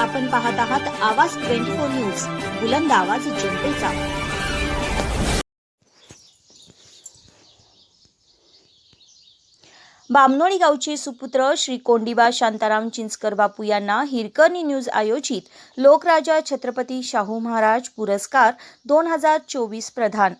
आपण पाहत आहात आवाज ट्वेंटी फोर न्यूज बुलंद आवाज जनतेचा. बामनोळी गावचे सुपुत्र श्री कोंडिबा शांताराम चिंचकर बापू यांना हिरकणी न्यूज आयोजित लोकराजा छत्रपती शाहू महाराज पुरस्कार दोन हजार चोवीस प्रधान.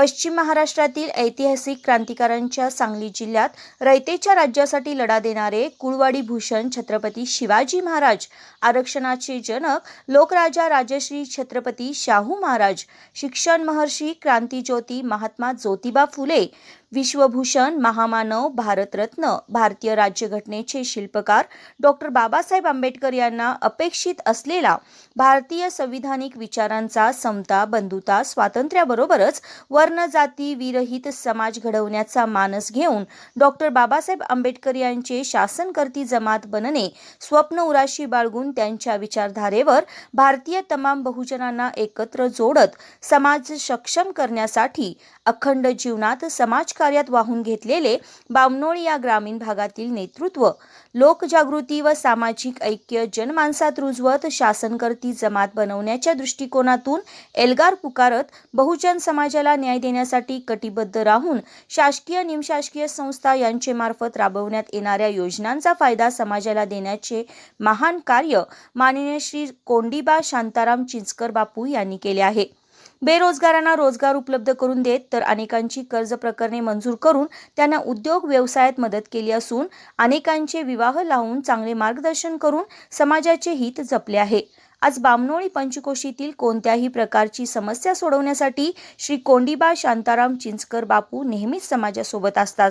पश्चिम महाराष्ट्रातील ऐतिहासिक क्रांतिकारांच्या सांगली जिल्ह्यात रयतेच्या राज्यासाठी लढा देणारे कुळवाडी भूषण छत्रपती शिवाजी महाराज आरक्षणाचे जनक लोकराजा राजश्री छत्रपती शाहू महाराज शिक्षण महर्षी क्रांतीज्योती महात्मा ज्योतिबा फुले विश्वभूषण महामानव भारतरत्न भारतीय राज्यघटनेचे शिल्पकार डॉक्टर बाबासाहेब आंबेडकर यांना अपेक्षित असलेला भारतीय संविधानिक विचारांचा समता बंधुता स्वातंत्र्याबरोबरच वर्णजाती विरहित समाज घडवण्याचा मानस घेऊन डॉक्टर बाबासाहेब आंबेडकर यांचे शासनकर्ती जमात बनणे स्वप्न उराशी बाळगून त्यांच्या विचारधारेवर भारतीय तमाम बहुजनांना एकत्र जोडत समाज सक्षम करण्यासाठी अखंड जीवनात समाज कार्यात वाहून घेतलेले बामनोळ या ग्रामीण भागातील नेतृत्व लोकजागृती व सामाजिक ऐक्य जनमानसात रुजवत शासनकर्ती जमात बनवण्याच्या दृष्टिकोनातून एल्गार पुकारत बहुजन समाजाला न्याय देण्यासाठी कटिबद्ध राहून शासकीय निमशासकीय संस्था यांचे मार्फत राबवण्यात येणाऱ्या योजनांचा फायदा समाजाला देण्याचे महान कार्य माननीय श्री कोंडिबा शांताराम चिंचकर बापू यांनी केले आहे. बेरोजगारांना रोजगार उपलब्ध करून देत तर अनेकांची कर्ज प्रकरणे मंजूर करून त्यांना उद्योग व्यवसायात मदत केली असून अनेकांचे विवाह लावून चांगले मार्गदर्शन करून समाजाचे हित जपले आहे. आज बामनोळी पंचकोशीतील कोणत्याही प्रकारची समस्या सोडवण्यासाठी श्री कोंडीबा शांताराम चिंचकर बापू नेहमीच समाजासोबत असतात.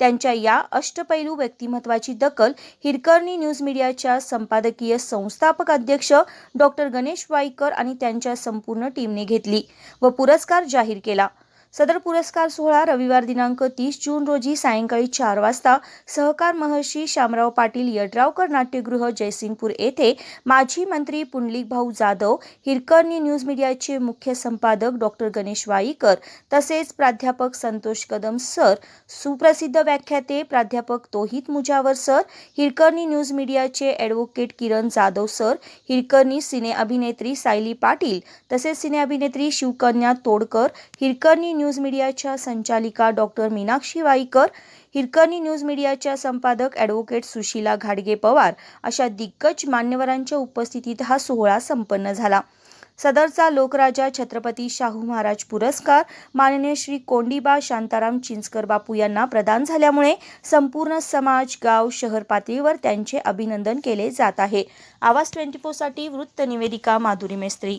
त्यांच्या या अष्टपैलू व्यक्तिमत्वाची दखल हिरकर्णी न्यूज मीडियाच्या संपादकीय संस्थापक अध्यक्ष डॉक्टर गणेश वाईकर आणि त्यांच्या संपूर्ण टीमने घेतली व पुरस्कार जाहीर केला. सदर पुरस्कार सोहळा रविवार दिनांक तीस जून रोजी सायंकाळी चार वाजता सहकार महर्षी शामराव पाटील यड्रावकर नाट्यगृह जयसिंगपूर येथे माजी मंत्री पुंडलिक भाऊ जाधव हिरकर्णी न्यूज मीडियाचे मुख्य संपादक डॉक्टर गणेश वाईकर तसेच प्राध्यापक संतोष कदम सर सुप्रसिद्ध व्याख्याते प्राध्यापक तोहित मुजावर सर हिरकर्णी न्यूज मीडियाचे advocate Kiran Jadhav sir Hirkarni cine अभिनेत्री सायली पाटील तसेच सिने अभिनेत्री शिवकन्या तोडकर हिरकर्णी न्यूज मीडियाच्या संचालिका डॉक्टर मीनाक्षी वाईकर हिरकणी न्यूज मीडियाच्या संपादक ॲडव्होकेट सुशीला घाडगे पवार अशा दिग्गज मान्यवरांच्या उपस्थितीत हा सोहळा संपन्न झाला. सदरचा लोकराजा छत्रपती शाहू महाराज पुरस्कार माननीय श्री कोंडीबा शांताराम चिंचकर बापू यांना प्रदान झाल्यामुळे संपूर्ण समाज गाव शहर पातळीवर त्यांचे अभिनंदन केले जात आहे. आवाज ट्वेंटी फोरसाठी वृत्त निवेदिका माधुरी मेस्त्री.